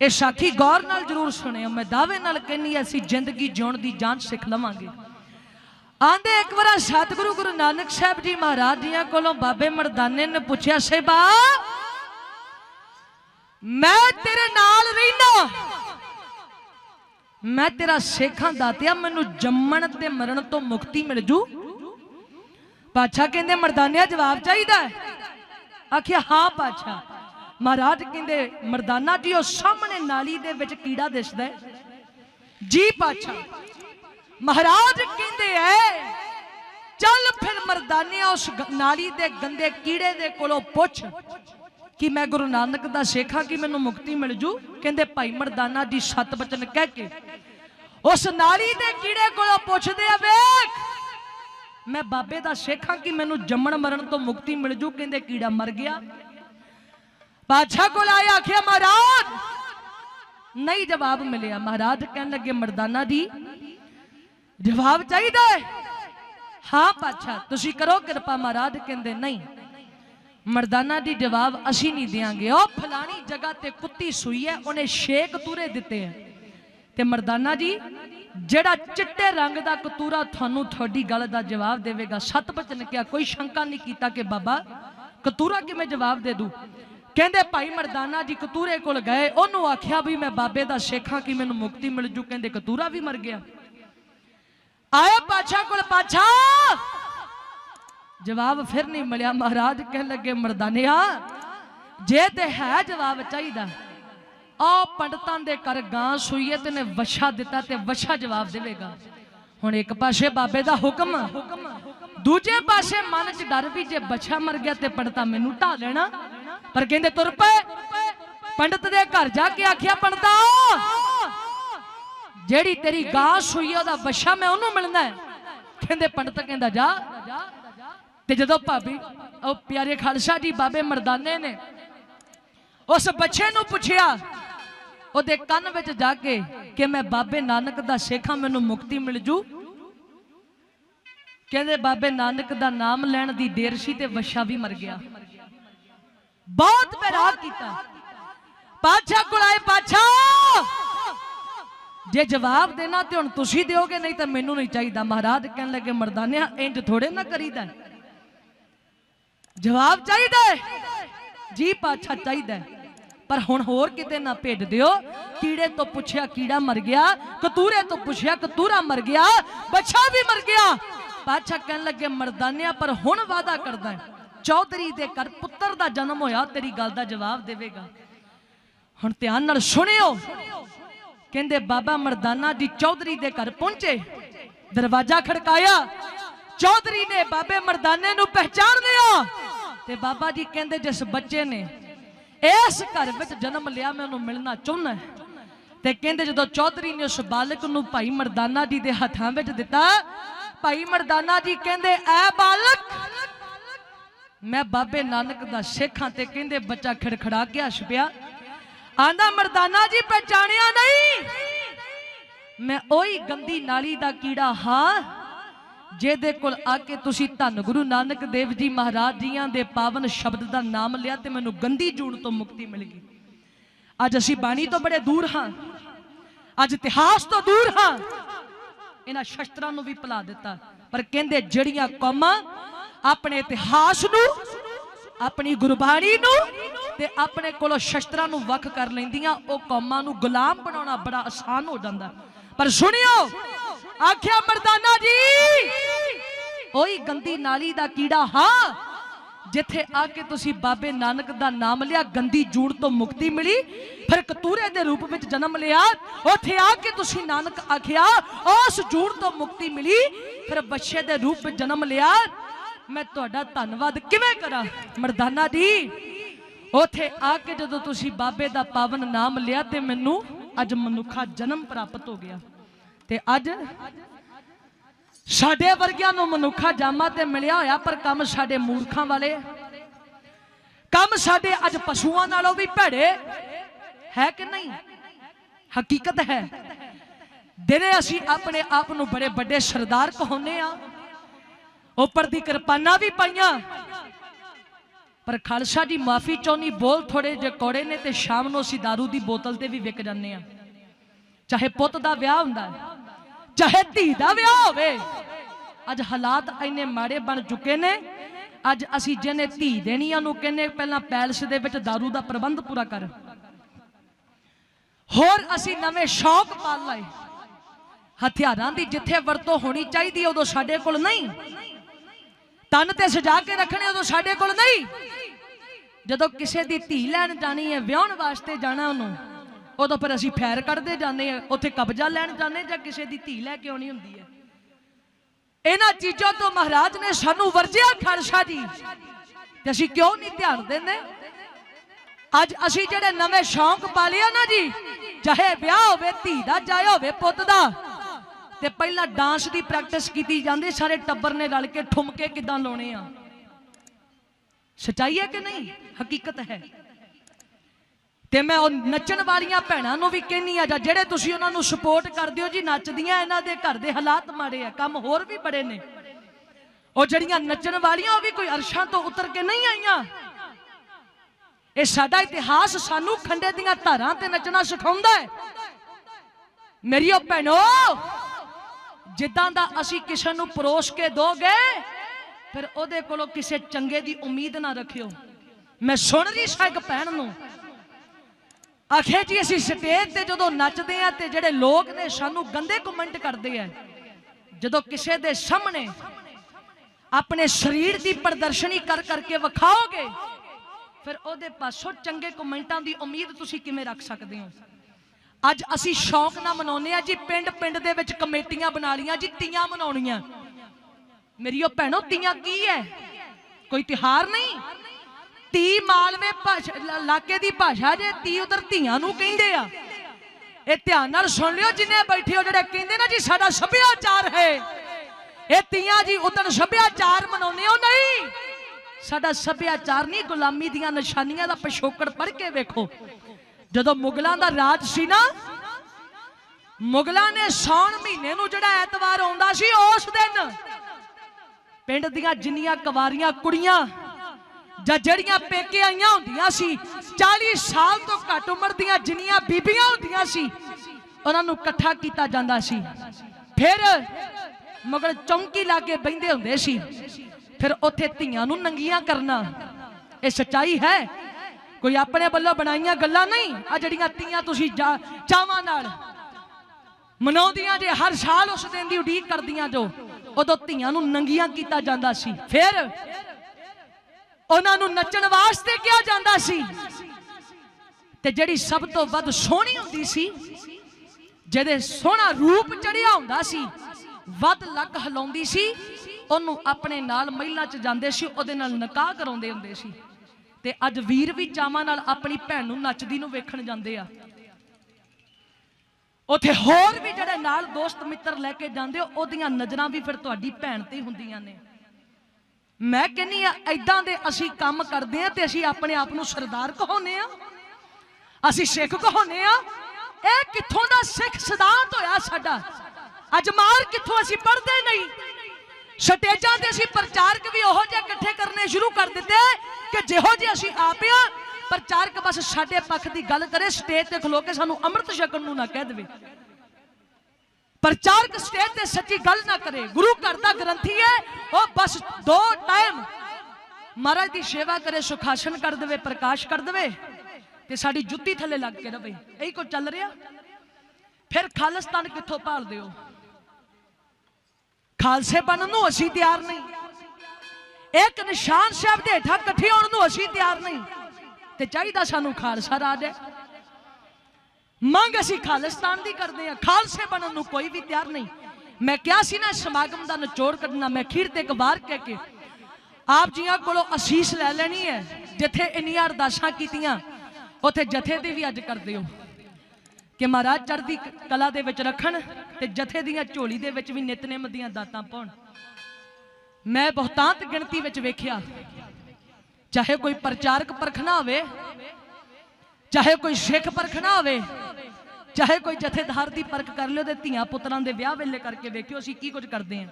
ਇਹ ਸਾਖੀ ਗੌਰ ਨਾਲ ਜ਼ਰੂਰ ਸੁਣਿਓ, ਮੈਂ ਦਾਅਵੇ ਨਾਲ ਕਹਿੰਨੀ ਅਸੀਂ ਜ਼ਿੰਦਗੀ ਜਿਉਣ ਦੀ ਜਾਂਚ ਸਿੱਖ ਲਵਾਂਗੇ। ਆਂਦੇ ਇੱਕ ਵਾਰ ਸਤਿਗੁਰੂ ਗੁਰੂ ਨਾਨਕ ਸਾਹਿਬ ਜੀ ਮਹਾਰਾਜ ਜੀਆਂ ਕੋਲੋਂ ਬਾਬੇ ਮਰਦਾਨੇ ਨੇ ਪੁੱਛਿਆ, ਸੇਬਾ, ਮੈਂ ਤੇਰੇ ਨਾਲ ਰਹਿਣਾ ਮੈਂ ਤੇਰਾ ਸੇਖਾਂ ਦਾਤਿਆ, ਮੈਨੂੰ ਜੰਮਣ ਤੇ ਮਰਨ ਤੋਂ ਮੁਕਤੀ ਮਿਲ ਜੂ। ਪਾਛਾ ਕਹਿੰਦੇ, ਮਰਦਾਨਿਆ ਜਵਾਬ ਚਾਹੀਦਾ ਆਖਿਆ, ਹਾਂ ਪਾਛਾ ਮਹਾਰਾਜ ਕਹਿੰਦੇ, ਮਰਦਾਨਾ ਜੀ, ਉਹ ਸਾਹਮਣੇ ਨਾਲੀ ਦੇ ਵਿੱਚ ਕੀੜਾ ਦਿਸਦਾ ਹੈ। ਜੀ ਪਾਛਾ ਮਹਾਰਾਜ ਕਹਿੰਦੇ ਐ, ਚੱਲ ਫਿਰ ਮਰਦਾਨਿਆ ਉਸ ਨਾਲੀ ਦੇ ਗੰਦੇ ਕੀੜੇ ਦੇ ਕੋਲੋਂ ਪੁੱਛ ਕਿ ਮੈਂ ਗੁਰੂ ਨਾਨਕ ਦਾ ਸੇਖਾਂ ਕਿ ਮੈਨੂੰ ਮੁਕਤੀ ਮਿਲ ਜੂ? ਕਹਿੰਦੇ, ਭਾਈ ਮਰਦਾਨਾ ਜੀ, ਸਤ ਬਚਨ ਕਹਿ ਕੇ ਉਸ ਨਾਲੀ ਦੇ ਕੀੜੇ ਕੋਲੋਂ ਪੁੱਛਦੇ ਆ, ਵੇਖ, ਮੈਂ ਬਾਬੇ ਦਾ ਸੇਖਾਂ ਕਿ ਮੈਨੂੰ ਜੰਮਣ ਮਰਨ ਤੋਂ ਮੁਕਤੀ ਮਿਲ ਜੂ? ਕਹਿੰਦੇ, ਕੀੜਾ ਮਰ ਗਿਆ। ਬਾਦਸ਼ਾਹ ਕੋਲ ਆਇਆ ਆਖਿਆ, ਮਹਾਰਾਜ! ਨਹੀਂ ਜਵਾਬ ਮਿਲਿਆ। ਮਹਾਰਾਜ ਕਹਿਣ ਲੱਗੇ, ਮਰਦਾਨਾ ਜੀ, ਜਵਾਬ ਚਾਹੀਦਾ ਹੈ? ਹਾਂ ਪਾਛਾ ਤੁਸੀਂ ਕਰੋ ਕਿਰਪਾ, ਮਹਾਰਾਜ ਕਹਿੰਦੇ। ਨਹੀਂ, ਮਰਦਾਨਾ ਦੀ ਜਵਾਬ ਅਸੀਂ ਨਹੀਂ ਦਿਆਂਗੇ। ਉਹ ਫਲਾਣੀ ਜਗ੍ਹਾ ਤੇ ਕੁੱਤੀ ਸੂਈ ਹੈ, ਉਹਨੇ ਛੇ ਕਤੂਰੇ ਦਿੱਤੇ ਆ ਤੇ ਮਰਦਾਨਾ ਜੀ, ਜਿਹੜਾ ਚਿੱਟੇ ਰੰਗ ਦਾ ਕਤੂਰਾ ਤੁਹਾਨੂੰ ਤੁਹਾਡੀ ਗੱਲ ਦਾ ਜਵਾਬ ਦੇਵੇਗਾ ਸਤ ਬਚਨ ਕਿਹਾ, ਕੋਈ ਸ਼ੰਕਾ ਨਹੀਂ ਕੀਤਾ ਕਿ ਬਾਬਾ, ਕਤੂਰਾ ਕਿਵੇਂ ਜਵਾਬ ਦੇ ਦੂ ਕਹਿੰਦੇ ਭਾਈ ਮਰਦਾਨਾ ਜੀ ਕਤੂਰੇ ਕੋਲ ਗਏ, ਉਹਨੂੰ ਆਖਿਆ ਵੀ ਮੈਂ ਬਾਬੇ ਦਾ ਸੇਖਾਂ ਕਿ ਮੈਨੂੰ ਮੁਕਤੀ ਮਿਲ ਜੂ, ਕਹਿੰਦੇ ਕਤੂਰਾ ਵੀ ਮਰ ਗਿਆ। ਆਏ ਪਾਛਾ ਕੋਲ ਪਾਛਾ ਜਵਾਬ ਫਿਰ ਨਹੀਂ ਮਿਲਿਆ, ਮਹਾਰਾਜ ਕਹਿਣ ਲੱਗੇ, ਮਰਦਾਨਿਆ, ਜੇ ਤੇ ਹੈ ਜਵਾਬ ਚਾਹੀਦਾ ਆ ਪੰਡਤਾਂ ਦੇ ਕਰ ਗਾਂ ਸੂਈਏ ਤੇ ਨੇ ਵਛਾ ਦਿੱਤਾ ਤੇ ਵਛਾ ਜਵਾਬ ਦੇਵੇਗਾ। ਹੁਣ ਇੱਕ ਪਾਸੇ ਬਾਬੇ ਦਾ ਹੁਕਮ, ਦੂਜੇ ਪਾਸੇ ਮਨ 'ਚ ਡਰ ਵੀ ਜੇ ਬਛਾ ਮਰ ਗਿਆ ਤੇ ਪੰਡਤਾਂ ਮੈਨੂੰ ਢਾ ਲੈਣਾ ਪਰ ਕਹਿੰਦੇ ਤੁਰ ਪਏ। ਪੰਡਤ ਦੇ ਘਰ ਜਾ ਕੇ ਆਖਿਆ, ਪੰਡਤਾ, ਜਿਹੜੀ ਤੇਰੀ ਗਾਂ ਸੂਈ ਉਹਦਾ ਵਛਾ ਮੈਂ ਉਹਨੂੰ ਮਿਲਣਾ ਹੈ। ਕਹਿੰਦੇ ਪੰਡਤ ਕਹਿੰਦਾ, ਜਾ। ਤੇ ਜਦੋਂ ਭਾਬੀ, ਉਹ ਪਿਆਰੇ ਖਾਲਸਾ ਜੀ, ਬਾਬੇ ਮਰਦਾਨੇ ਨੇ, ਉਸ ਬੱਚੇ ਨੂੰ ਪੁੱਛਿਆ, ਉਹਦੇ ਕੰਨ ਵਿੱਚ ਜਾ ਕੇ ਕਿ ਮੈਂ ਬਾਬੇ ਨਾਨਕ ਦਾ ਸੇਖਾਂ, ਮੈਨੂੰ ਮੁਕਤੀ ਮਿਲ ਜੂ? ਕਹਿੰਦੇ ਬਾਬੇ ਨਾਨਕ ਦਾ ਨਾਮ ਲੈਣ ਦੀ ਦੇਰ ਸੀ ਤੇ ਵਛਾ ਵੀ ਮਰ ਗਿਆ। ਬਹੁਤ ਬੇਰਾਗ ਕੀਤਾ। ਪਾਛਾ ਕੋਲਾਏ ਪਾਛਾ ਜੇ ਜਵਾਬ ਦੇਣਾ ਤੇ ਹੁਣ ਤੁਸੀਂ ਦਿਓਗੇ, ਨਹੀਂ ਤਾਂ ਮੈਨੂੰ ਨਹੀਂ ਚਾਹੀਦਾ। ਮਹਾਰਾਜ ਕਹਿਣ ਲੱਗੇ, ਮਰਦਾਨਿਆ, ਇੰਜ ਥੋੜੇ ਨਾ ਕਰੀਦਾ ਜਵਾਬ ਚਾਹੀਦਾ ਜੀ ਪਾਛਾ ਚਾਹੀਦਾ ਪਰ ਹੁਣ ਹੋਰ ਕਿਤੇ ਨਾ ਭੇਜ ਦਿਓ। ਕੀੜੇ ਤੋਂ ਪੁੱਛਿਆ, ਕੀੜਾ ਮਰ ਗਿਆ। ਕਤੂਰੇ ਤੋਂ ਪੁੱਛਿਆ, ਕਤੂਰਾ ਮਰ ਗਿਆ। ਬੱਚਾ ਵੀ ਮਰ ਗਿਆ। ਪਾਛਾ ਕਹਿਣ ਲੱਗੇ, ਮਰਦਾਨਿਆ, ਪਰ ਹੁਣ ਵਾਦਾ ਕਰਦਾ ਹੈ। ਚੌਧਰੀ ਦੇ ਘਰ ਪੁੱਤਰ ਦਾ ਜਨਮ ਹੋਇਆ, ਤੇਰੀ ਗੱਲ ਦਾ ਜਵਾਬ ਦੇਵੇਗਾ। ਹੁਣ ਧਿਆਨ ਨਾਲ ਸੁਣਿਓ। ਕਹਿੰਦੇ, ਬਾਬਾ ਮਰਦਾਨਾ ਜੀ ਚੌਧਰੀ ਦੇ ਘਰ ਪਹੁੰਚੇ। ਦਰਵਾਜ਼ਾ ਖੜਕਾਇਆ। ਚੌਧਰੀ ਨੇ ਬਾਬੇ ਮਰਦਾਨੇ ਨੂੰ ਪਹਿਚਾਨ ਲਿਆ। ਤੇ ਬਾਬਾ ਜੀ ਕਹਿੰਦੇ, ਜਿਸ ਬੱਚੇ ਨੇ ਇਸ ਘਰ ਵਿੱਚ ਜਨਮ ਲਿਆ, ਮੈਂ ਉਹਨੂੰ ਮਿਲਣਾ ਚਾਹੁੰਦਾ ਤੇ ਕਹਿੰਦੇ, ਜਦੋਂ ਚੌਧਰੀ ਨੇ ਉਸ ਬਾਲਕ ਨੂੰ ਭਾਈ ਮਰਦਾਨਾ ਜੀ ਦੇ ਹੱਥਾਂ ਵਿੱਚ ਦਿੱਤਾ, ਭਾਈ ਮਰਦਾਨਾ ਜੀ ਕਹਿੰਦੇ, ਐ ਬਾਲਕ ਮੈਂ ਬਾਬੇ ਨਾਨਕ ਦਾ ਸਿੱਖ ਹਾਂ ਤੇ ਕਹਿੰਦੇ ਬੱਚਾ ਖੜਖੜਾ ਕੇ ਹੱਸ ਪਿਆ ਆਂਦਾ, ਮਰਦਾਨਾ ਜੀ, ਪਹਿਚਾਣਿਆ ਨਹੀਂ। ਮੈਂ ਉਹੀ ਗੰਦੀ ਨਾਲੀ ਦਾ ਕੀੜਾ ਹਾਂ, ਜਿਹਦੇ ਕੋਲ ਆ ਕੇ ਤੁਸੀਂ ਧੰਨ ਗੁਰੂ ਨਾਨਕ ਦੇਵ ਜੀ ਮਹਾਰਾਜ ਜੀਆਂ ਦੇ ਪਾਵਨ ਸ਼ਬਦ ਦਾ ਨਾਮ ਲਿਆ ਤੇ ਮੈਨੂੰ ਗੰਦੀ ਜੂਣ ਤੋਂ ਮੁਕਤੀ ਮਿਲ ਗਈ। ਅੱਜ ਅਸੀਂ ਬਾਣੀ ਤੋਂ ਬੜੇ ਦੂਰ ਹਾਂ। ਅੱਜ ਇਤਿਹਾਸ ਤੋਂ ਦੂਰ ਹਾਂ। ਇਹਨਾਂ ਸ਼ਸਤਰਾਂ ਨੂੰ ਵੀ ਭੁਲਾ ਦਿੱਤਾ। ਪਰ ਕਹਿੰਦੇ, ਜਿਹੜੀਆਂ ਕੌਮਾਂ ਆਪਣੇ ਇਤਿਹਾਸ ਨੂੰ, ਆਪਣੀ ਗੁਰਬਾਣੀ ਨੂੰ ਤੇ ਆਪਣੇ ਕੋਲੋਂ ਸ਼ਸਤਰਾਂ ਨੂੰ ਵੱਖ ਕਰ ਲੈਂਦੀਆਂ, ਉਹ ਕੌਮਾਂ ਨੂੰ ਗੁਲਾਮ ਬਣਾਉਣਾ ਬੜਾ ਆਸਾਨ ਹੋ ਜਾਂਦਾ। ਪਰ ਸੁਣਿਓ, ਆਖਿਆ ਮਰਦਾਨਾ ਜੀ, ਉਹੀ ਗੰਦੀ ਨਾਲੀ ਦਾ ਕੀੜਾ ਹਾਂ, ਜਿੱਥੇ ਆ ਕੇ ਤੁਸੀਂ ਬਾਬੇ ਨਾਨਕ ਦਾ ਨਾਮ ਲਿਆ, ਗੰਦੀ ਜੂੜ ਤੋਂ ਮੁਕਤੀ ਮਿਲੀ, ਫਿਰ ਕਤੂਰੇ ਦੇ ਰੂਪ ਵਿੱਚ ਜਨਮ ਲਿਆ, ਉੱਥੇ ਆ ਕੇ ਤੁਸੀਂ ਨਾਨਕ ਆਖਿਆ, ਉਸ ਜੂੜ ਤੋਂ ਮੁਕਤੀ ਮਿਲੀ, ਫਿਰ ਬੱਚੇ ਦੇ ਰੂਪ ਵਿੱਚ ਜਨਮ ਲਿਆ ਮੈਂ ਤੁਹਾਡਾ ਧੰਨਵਾਦ ਕਿਵੇਂ ਕਰਾਂ? ਮਰਦਾਨਾ ਦੀ ਉਥੇ ਆ ਕੇ ਜਦੋਂ ਤੁਸੀਂ ਬਾਬੇ ਦਾ ਪਾਵਨ ਨਾਮ ਲਿਆ ਤੇ ਮੈਨੂੰ ਅੱਜ ਮਨੁੱਖਾ ਜਨਮ ਪ੍ਰਾਪਤ ਹੋ ਗਿਆ। ਤੇ ਅੱਜ ਸਾਡੇ ਵਰਗਿਆਂ ਨੂੰ ਮਨੁੱਖਾ ਜਾਮਾ ਤੇ ਮਿਲਿਆ ਹੋਇਆ, ਪਰ ਕੰਮ ਸਾਡੇ ਮੂਰਖਾਂ ਵਾਲੇ ਕੰਮ ਸਾਡੇ ਅੱਜ ਪਸ਼ੂਆਂ ਨਾਲੋਂ ਵੀ ਭੈੜੇ। ਹੈ ਕਿ ਨਹੀਂ? ਹਕੀਕਤ ਹੈ। ਦਿਨੇ ਅਸੀਂ ਆਪਣੇ ਆਪ ਨੂੰ ਬੜੇ ਵੱਡੇ ਸਰਦਾਰ ਕਹਾਉਂਦੇ ਆ ਉੱਪਰ ਦੀ ਕਿਰਪਾਨਾਂ ਵੀ ਪਾਈਆਂ ਪਰ ਖਾਲਸਾ ਜੀ ਮਾਫੀ ਚਾਹੁੰਦੀ ਬੋਲ ਥੋੜੇ ਜਿਹੇ ਕੌੜੇ ਨੇ ਤੇ ਸ਼ਾਮ ਨੂੰ ਅਸੀਂ दारू ਦੀ ਬੋਤਲ ਤੇ ਵੀ ਵਿਕ ਜਾਂਦੇ ਆ ਚਾਹੇ ਪੁੱਤ ਦਾ ਵਿਆਹ ਹੁੰਦਾ ਹੈ ਚਾਹੇ ਧੀ ਦਾ ਵਿਆਹ ਹੋਵੇ ਅੱਜ ਹਾਲਾਤ ਇੰਨੇ ਮਾੜੇ ਬਣ ਚੁੱਕੇ ਨੇ ਅੱਜ ਅਸੀਂ ਜਿਹਨੇ ਧੀ ਦੇਣੀ ਆ ਉਹਨੂੰ ਕਹਿੰਨੇ ਪਹਿਲਾਂ ਪੈਲਸ ਦੇ ਵਿੱਚ दारू ਦਾ ਪ੍ਰਬੰਧ ਪੂਰਾ ਕਰ ਹੋਰ ਅਸੀਂ ਨਵੇਂ ਸ਼ੌਕ ਪਾਲ ਲਏ ਹਥਿਆਰਾਂ ਦੀ ਜਿੱਥੇ ਵਰਤੋਂ ਹੋਣੀ ਚਾਹੀਦੀ ਹੈ ਉਦੋਂ ਸਾਡੇ ਕੋਲ ਨਹੀਂ ਤਨ ਤੇ ਸਜਾ ਕੇ ਰੱਖਣੇ ਉਦੋਂ ਸਾਡੇ ਕੋਲ ਨਹੀਂ। ਜਦੋਂ ਕਿਸੇ ਦੀ ਧੀ ਲੈਣ ਜਾਣੀ ਹੈ ਵਿਆਹਣ ਵਾਸਤੇ ਜਾਣਾ ਉਹਨੂੰ, ਉਦੋਂ ਫਿਰ ਅਸੀਂ ਫੈਰ ਕੱਢਦੇ ਜਾਂਦੇ ਆ ਉੱਥੇ ਕਬਜ਼ਾ ਲੈਣ ਜਾਂਦੇ ਜਾਂ ਕਿਸੇ ਦੀ ਧੀ ਲੈ ਕੇ ਆਉਣੀ ਹੁੰਦੀ ਹੈ। ਇਹਨਾਂ ਚੀਜ਼ਾਂ ਤੋਂ ਮਹਾਰਾਜ ਨੇ ਸਾਨੂੰ ਵਰਜਿਆ ਖਾਲਸਾ ਜੀ। ਤੇ ਅਸੀਂ ਕਿਉਂ ਨਹੀਂ ਧਿਆਨ ਦਿੰਦੇ? ਅੱਜ ਅਸੀਂ ਜਿਹੜੇ ਨਵੇਂ ਸ਼ੌਂਕ ਪਾਲਿਆ ਨਾ ਜੀ, ਚਾਹੇ ਵਿਆਹ ਹੋਵੇ, ਧੀ ਦਾ ਚਾਹੇ ਹੋਵੇ, ਪੁੱਤ ਦਾ ਤੇ ਪਹਿਲਾਂ ਡਾਂਸ ਦੀ ਪ੍ਰੈਕਟਿਸ ਕੀਤੀ ਜਾਂਦੀ, ਸਾਰੇ ਟੱਬਰ ਨੇ ਰਲ ਕੇ ਠੁਮਕੇ ਕਿਦਾਂ ਲਾਉਣੇ ਆ? ਸਚਾਈ ਹੈ ਕਿ ਨਹੀਂ? ਹਕੀਕਤ ਹੈ। ਤੇ ਮੈਂ ਉਹ ਨੱਚਣ ਵਾਲੀਆਂ ਭੈਣਾਂ ਨੂੰ ਵੀ ਕਹਿੰਨੀ ਆ ਜਾਂ ਜਿਹੜੇ ਤੁਸੀਂ ਉਹਨਾਂ ਨੂੰ ਸਪੋਰਟ ਕਰਦੇ ਹੋ ਜੀ, ਨੱਚਦੀਆਂ ਇਹਨਾਂ ਦੇ ਘਰ ਦੇ ਹਾਲਾਤ ਮਾੜੇ ਆ, ਕੰਮ ਹੋਰ ਵੀ ਬੜੇ ਨੇ। ਉਹ ਜਿਹੜੀਆਂ ਨੱਚਣ ਵਾਲੀਆਂ, ਉਹ ਵੀ ਕੋਈ ਅਰਸ਼ਾਂ ਤੋਂ ਉਤਰ ਕੇ ਨਹੀਂ ਆਈਆਂ। ਇਹ ਸਾਡਾ ਇਤਿਹਾਸ ਸਾਨੂੰ ਖੰਡੇ ਦੀਆਂ ਧਾਰਾਂ ਤੇ ਨੱਚਣਾ ਸਿਖਾਉਂਦਾ ਹੈ। ਮੇਰੀਓ ਭੈਣੋ ਜਿੱਦਾਂ ਦਾ ਅਸੀਂ ਕਿਸੇ ਨੂੰ ਪਰੋਸ ਕੇ ਦੋਗੇ, ਫਿਰ ਉਹਦੇ ਕੋਲੋਂ ਕਿਸੇ ਚੰਗੇ ਦੀ ਉਮੀਦ ਨਾ ਰੱਖਿਓ। ਮੈਂ ਸੁਣ ਰਹੀ ਸਾਂ ਇੱਕ ਭੈਣ ਨੂੰ। ਆਖੇ ਜੀ, ਅਸੀਂ ਸਟੇਜ ਤੇ ਜਦੋਂ ਨੱਚਦੇ ਆ ਤੇ ਜਿਹੜੇ ਲੋਕ ਨੇ ਸਾਨੂੰ ਗੰਦੇ ਕਮੈਂਟ ਕਰਦੇ ਆ, ਜਦੋਂ ਕਿਸੇ ਦੇ ਸਾਹਮਣੇ ਆਪਣੇ ਸਰੀਰ ਦੀ ਪ੍ਰਦਰਸ਼ਨੀ ਕਰ ਕਰਕੇ ਵਿਖਾਓਗੇ, ਫਿਰ ਉਹਦੇ ਪਾਸੋਂ ਚੰਗੇ ਕਮੈਂਟਾਂ ਦੀ ਉਮੀਦ ਤੁਸੀਂ ਕਿਵੇਂ ਰੱਖ ਸਕਦੇ ਹੋ? ਅੱਜ ਅਸੀਂ ਸ਼ੌਕ ਨਾਲ ਮਨਾਉਂਦੇ ਆ ਜੀ ਪਿੰਡ ਪਿੰਡ ਦੇ ਵਿੱਚ ਕਮੇਟੀਆਂ ਬਣਾ ਲੀਆਂ ਜੀ, ਤੀਆਂ ਮਨਾਉਣੀਆਂ। ਮੇਰੀ ਉਹ ਭੈਣੋ, ਤੀਆਂ ਕੀ ਹੈ ਕੋਈ ਤਿਹਾਰ ਨਹੀਂ? ਤੀ ਮਾਲਵੇ ਭਾਸ਼ਾ ਇਲਾਕੇ ਦੀ ਭਾਸ਼ਾ ਜੇ, ਤੀ ਉਧਰ ਧੀਆਂ ਨੂੰ ਕਹਿੰਦੇ ਆ। ਇਹ ਧਿਆਨ ਨਾਲ ਸੁਣ ਲਿਓ, ਜਿੰਨੇ ਬੈਠੇ ਹੋ ਜਿਹੜੇ ਕਹਿੰਦੇ ਨਾ ਜੀ, ਸਾਡਾ ਸੱਭਿਆਚਾਰ ਹੈ। ਇਹ ਤੀਆਂ ਜੀ ਉਦੋਂ ਸੱਭਿਆਚਾਰ ਮਨਾਉਂਦੇ ਹੋ ਨਹੀਂ? ਸਾਡਾ ਸੱਭਿਆਚਾਰ ਨਹੀਂ, ਗੁਲਾਮੀ ਦੀਆਂ ਨਿਸ਼ਾਨੀਆਂ ਦਾ ਪਿਛੋਕੜ ਪੜ੍ਹ ਕੇ ਵੇਖੋ। ਜਦੋਂ ਮੁਗਲਾਂ ਦਾ ਰਾਜ ਸੀ ਨਾ, ਮੁਗਲਾਂ ਨੇ ਸੌਣ ਮਹੀਨੇ ਨੂੰ ਜਿਹੜਾ ਐਤਵਾਰ ਆਉਂਦਾ ਸੀ, ਉਸ ਦਿਨ ਪਿੰਡ ਦੀਆਂ ਜਿੰਨੀਆਂ ਕੁਵਾਰੀਆਂ, ਕੁੜੀਆਂ ਜਾਂ ਜਿਹੜੀਆਂ ਪੇਕੇ ਆਈਆਂ ਹੁੰਦੀਆਂ ਸੀ 40 ਸਾਲ ਤੋਂ ਘੱਟ ਉਮਰ ਦੀਆਂ ਜਿੰਨੀਆਂ ਬੀਬੀਆਂ ਹੁੰਦੀਆਂ ਸੀ, ਉਹਨਾਂ ਨੂੰ ਇਕੱਠਾ ਕੀਤਾ ਜਾਂਦਾ ਸੀ। ਫਿਰ ਮਗਰ ਚੌਂਕੀ ਲਾ ਕੇ ਬੈੰਦੇ ਹੁੰਦੇ ਸੀ, ਫਿਰ ਉੱਥੇ ਧੀਆਂ ਨੂੰ ਨੰਗੀਆਂ ਕਰਨਾ, ਇਹ ਸੱਚਾਈ ਹੈ? ਕੋਈ ਆਪਣੇ ਵੱਲੋਂ ਬਣਾਈਆਂ ਗੱਲਾਂ ਨਹੀਂ? ਆ ਜਿਹੜੀਆਂ ਤੀਆਂ ਤੁਸੀਂ ਜਾ- ਚਾਵਾਂ ਨਾਲ ਮਨਾਉਂਦੀਆਂ ਜੇ, ਹਰ ਸਾਲ ਉਸ ਦਿਨ ਦੀ ਉਡੀਕ ਕਰਦੀਆਂ ਜੋ, ਉਦੋਂ ਧੀਆਂ ਨੂੰ ਨੰਗੀਆਂ ਕੀਤਾ ਜਾਂਦਾ ਸੀ। ਫਿਰ ਉਹਨਾਂ ਨੂੰ ਨੱਚਣ ਵਾਸਤੇ ਕਿਹਾ ਜਾਂਦਾ ਸੀ। ਤੇ ਜਿਹੜੀ ਸਭ ਤੋਂ ਵੱਧ ਸੋਹਣੀ ਹੁੰਦੀ ਸੀ, ਜਿਹਦੇ ਸੋਹਣਾ ਰੂਪ ਚੜਿਆ ਹੁੰਦਾ ਸੀ, ਵੱਧ ਲੱਕ ਹਿਲਾਉਂਦੀ ਸੀ, ਉਹਨੂੰ ਆਪਣੇ ਨਾਲ ਮਹਿਲਾ ਚ ਜਾਂਦੇ ਸੀ, ਉਹਦੇ ਨਾਲ ਨਿਕਾਹ ਕਰਾਉਂਦੇ ਹੁੰਦੇ ਸੀ। ਤੇ ਅੱਜ ਵੀਰ ਵੀ ਚਾਵਾਂ ਨਾਲ ਆਪਣੀ ਭੈਣ ਨੂੰ ਨੱਚਦੀ ਨੂੰ ਵੇਖਣ ਜਾਂਦੇ ਆ। ਉਥੇ ਹੋਰ ਵੀ ਜਿਹੜੇ ਨਾਲ ਦੋਸਤ ਮਿੱਤਰ ਲੈ ਕੇ ਜਾਂਦੇ ਹੋ, ਉਹਦੀਆਂ ਨਜ਼ਰਾਂ ਵੀ ਫਿਰ ਤੁਹਾਡੀ ਭੈਣ ਤੇ ਹੁੰਦੀਆਂ ਨੇ। ਮੈਂ ਕਹਿੰਨੀ ਆ ਐਦਾਂ ਦੇ ਅਸੀਂ ਕੰਮ ਕਰਦੇ ਆ ਤੇ ਅਸੀਂ ਆਪਣੇ ਆਪ ਨੂੰ ਸਰਦਾਰ ਕਹਾਉਂਦੇ ਆ। ਅਸੀਂ ਸਿੱਖ ਕਹਾਉਂਦੇ ਆ। ਇਹ ਕਿੱਥੋਂ ਦਾ ਸਿੱਖ ਸਿਧਾਂਤ ਹੋਇਆ ਸਾਡਾ? ਅਜਮਾਰ ਕਿੱਥੋਂ ਅਸੀਂ ਪੜਦੇ ਨਹੀਂ? ਸਟੇਜਾਂ ਤੇ ਅਸੀਂ ਪ੍ਰਚਾਰਕ ਵੀ ਉਹੋ ਜਿਹੇ ਇਕੱਠੇ ਕਰਨੇ ਸ਼ੁਰੂ ਕਰ ਦਿੱਤੇ। ਕਿ ਜਿਹੋ ਜਿਹੇ ਅਸੀਂ ਆਪਿਆ ਪ੍ਰਚਾਰਕ ਬਸ ਸਾਡੇ ਪੱਖ ਦੀ ਗੱਲ ਕਰੇ ਸਟੇਜ ਤੇ ਖਲੋ ਕੇ ਸਾਨੂੰ ਅੰਮ੍ਰਿਤ ਛਕਣ ਨੂੰ ਨਾ ਕਹਿ ਦੇਵੇ। ਪ੍ਰਚਾਰਕ ਸਟੇਜ ਤੇ ਸੱਚੀ ਗੱਲ ਨਾ ਕਰੇ। ਗੁਰੂ ਘਰ ਦਾ ਗ੍ਰੰਥੀ ਹੈ, ਉਹ ਬਸ ਦੋ ਟਾਈਮ ਮਹਾਰਾਜ ਦੀ ਸੇਵਾ ਕਰੇ, ਸੁਖਾਸਨ ਕਰ ਦੇਵੇ, ਪ੍ਰਕਾਸ਼ ਕਰ ਦੇਵੇ ਤੇ ਸਾਡੀ ਜੁੱਤੀ ਥੱਲੇ ਲੱਗ ਕੇ ਰਵੇ। ਇਹੀ ਕੁਝ ਚੱਲ ਰਿਹਾ? ਫਿਰ ਖਾਲਿਸਤਾਨ ਕਿੱਥੋਂ ਭਾਲਦੇ ਹੋ? ਖਾਲਸੇ ਬਣਨ ਨੂੰ ਅਸੀਂ ਤਿਆਰ ਨਹੀਂ। ਇੱਕ ਨਿਸ਼ਾਨ ਸਾਹਿਬ ਦੇ ਹੇਠਾਂ ਇਕੱਠੇ ਹੋਣ ਨੂੰ ਅਸੀਂ ਤਿਆਰ ਨਹੀਂ। ਤੇ ਚਾਹੀਦਾ ਸਾਨੂੰ ਖਾਲਸਾ ਰਾਜ ਹੈ। ਮੰਗ ਅਸੀਂ ਖਾਲਿਸਤਾਨ ਦੀ ਕਰਦੇ ਆ ਖਾਲਸੇ ਬਣਨ ਨੂੰ ਕੋਈ ਵੀ ਤਿਆਰ ਨਹੀਂ। ਮੈਂ ਕਿਹਾ ਸੀ ਨਾ, ਸਮਾਗਮ ਦਾ ਨਿਚੋੜ ਕੱਢਣਾ, ਮੈਂ ਖੀਰ ਤੇ ਇੱਕ ਵਾਰ ਕਹਿ ਕੇ, ਆਪ ਜੀਆਂ ਕੋਲੋਂ ਅਸੀਸ ਲੈ ਲੈਣੀ ਹੈ, ਜਿੱਥੇ ਇੰਨੀਆਂ ਅਰਦਾਸਾਂ ਕੀਤੀਆਂ, ਉੱਥੇ ਜਥੇ ਦੀ ਵੀ ਅੱਜ ਕਰਦੇ ਹੋ। ਕਿ ਮਹਾਰਾਜ ਚੜ੍ਹਦੀ ਕਲਾ ਦੇ ਵਿੱਚ ਰੱਖਣ ਤੇ ਜਥੇ ਦੀਆਂ ਝੋਲੀ ਦੇ ਵਿੱਚ ਵੀ ਨਿਤਨੇਮ ਦੀਆਂ ਦਾਤਾਂ ਪਾਉਣ। ਮੈਂ ਬਹੁਤਾਂਤ ਗਿਣਤੀ ਵਿੱਚ ਵੇਖਿਆ। ਚਾਹੇ ਕੋਈ ਪ੍ਰਚਾਰਕ ਪਰਖਣਾ ਹੋਵੇ, ਚਾਹੇ ਕੋਈ ਸਿੱਖ ਪਰਖਣਾ ਹੋਵੇ, ਚਾਹੇ ਕੋਈ ਜਥੇਦਾਰ ਦੀ ਪਰਖ ਕਰ ਲਿਓ ਤੇ ਧੀਆਂ ਪੁੱਤਰਾਂ ਦੇ ਵਿਆਹ ਵੇਲੇ ਕਰਕੇ ਵੇਖਿਓ ਅਸੀਂ ਕੀ ਕੁਝ ਕਰਦੇ ਹਾਂ।